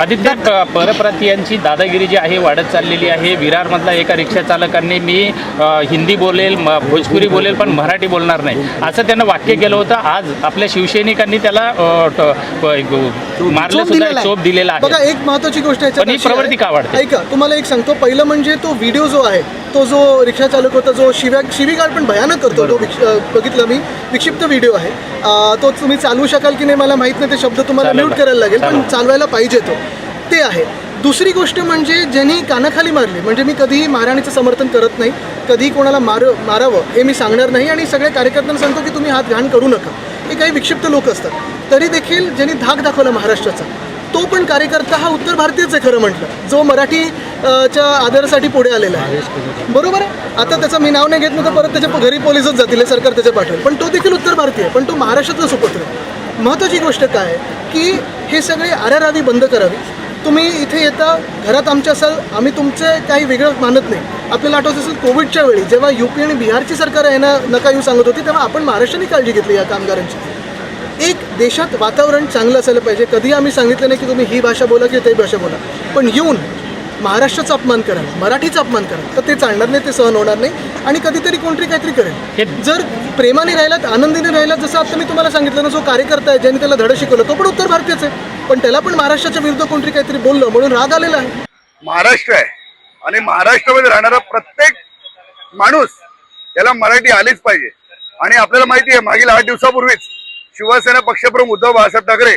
आदित्य प- परप्रांतीयांची दादागिरी जी आहे वाढत चाललेली आहे. विरारमधला एका रिक्षा चालकांनी मी हिंदी बोलेल भोजपुरी बोलेल पण मराठी बोलणार नाही. असं त्यानं वाक्य केलं होतं. आज आपल्या शिवसैनिकांनी त्याला मारलं चोप सुद्धा दिलेला आहे. चोप दिलेला बघा आहे एक महत्वाची गोष्ट पण ही आहे- प्रवृत्ती का वाढते? ऐका तुम्हाला एक सांगतो. पहिलं म्हणजे तो व्हिडिओ जो आहे तो जो रिक्षा चालक होता जो शिव्या शिवीगाळ पण भयानक करतो तो बघितलं मी. विक्षिप्त व्हिडिओ आहे. तो तुम्ही चालवू शकाल की नाही मला माहीत नाही ते शब्द तुम्हाला. म्यूट करायला लागेल पण. चालवायला पाहिजे तो. ते आहे. दुसरी गोष्ट म्हणजे ज्यांनी कानाखाली मारली म्हणजे मी कधीही मारहाणीचं समर्थन करत नाही कधीही कोणाला मार मारावं हे मी सांगणार नाही आणि सगळ्या कार्यकर्त्यांना सांगतो की तुम्ही हात घाण करू नका. हे काही विक्षिप्त लोक असतात. तरी देखील ज्यांनी धाक दाखवला महाराष्ट्राचा तो पण कार्यकर्ता हा उत्तर भारतीयच आहे खरं म्हटलं. जो मराठी च्या आदरासाठी पुढे आलेला आहे. बरोबर आहे? आता त्याचं मी नाव नाही घेत नव्हतं परत त्याच्या घरी पोलिसच जातील सरकार त्याच्या पाठवेल पण तो देखील उत्तर भारतीय पण तो महाराष्ट्रातला सुपुत्र आहे. महत्त्वाची गोष्ट काय? की हे सगळे आरारावी बंद करावी. तुम्ही इथे येता घरात आमच्या असाल आम्ही तुमचे काही वेगळं मानत नाही. आपल्याला आठवत असेल कोविडच्या वेळी जेव्हा युपी आणि बिहारची सरकार आहे ना नका येऊ सांगत होती तेव्हा आपण महाराष्ट्राने काळजी घेतली या कामगारांची. एक देशात वातावरण चांगलं असायला पाहिजे. कधी आम्ही सांगितलं नाही की तुम्ही ही भाषा बोला की ते भाषा बोला. पण येऊन महाराष्ट्राचा अपमान करा मराठीचा अपमान करा तर ते चालणार नाही ते सहन होणार नाही आणि कधीतरी कोणतरी काहीतरी करेल. हे- जर प्रेमाने राहिलात आनंदीने राहिलात जसं आता मी तुम्हाला सांगितलं ना जो कार्यकर्ता आहे ज्यांनी त्याला धडं शिकवलं तो पण उत्तर भारतीयच आहे. पण त्याला पण महाराष्ट्राच्या विरुद्ध कोणतरी काहीतरी बोललं म्हणून राग आलेला आहे. महाराष्ट्र आहे. आणि महाराष्ट्रामध्ये राहणारा प्रत्येक माणूस याला मराठी आलीच पाहिजे. आणि आपल्याला माहिती आहे मागील आठ दिवसापूर्वीच शिवसेना पक्षप्रमुख उद्धव बाळासाहेब ठाकरे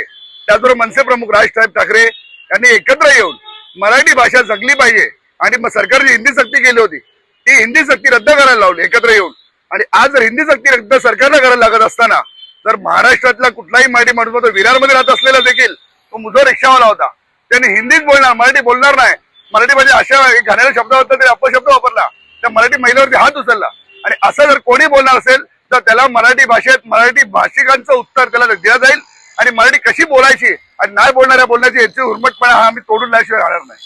त्याचबरोबर मनसे प्रमुख राजसाहेब ठाकरे यांनी एकत्र येऊन मराठी भाषा जगली पाहिजे. आणि मग सरकारने हिंदी सक्ती केली होती. ती हिंदी सक्ती रद्द करायला लावली एकत्र येऊन. आणि आज जर हिंदी सक्ती रद्द सरकारला करायला लागत असताना जर महाराष्ट्रातला कुठलाही मराठी माणूस तो विरारमध्ये राहत असलेला देखील तो मुजो रिक्षावाला होता. त्याने हिंदीच बोलणार मराठी बोलणार नाही. मराठी मध्ये अशा एक शब्द होता तरी अपशब्द वापरला. त्या मराठी महिलेवरती हात उचलला. आणि असं जर कोणी बोलणार असेल तर त्याला मराठी भाषेत मराठी भाषिकांचं उत्तर त्याला दिलं जाईल. आणि मराठी कशी बोलायची आणि नाही बोलणाऱ्या बोलण्याची याची उर्मटपणा हा आम्ही तोडून लाशिवाय राहणार नाही.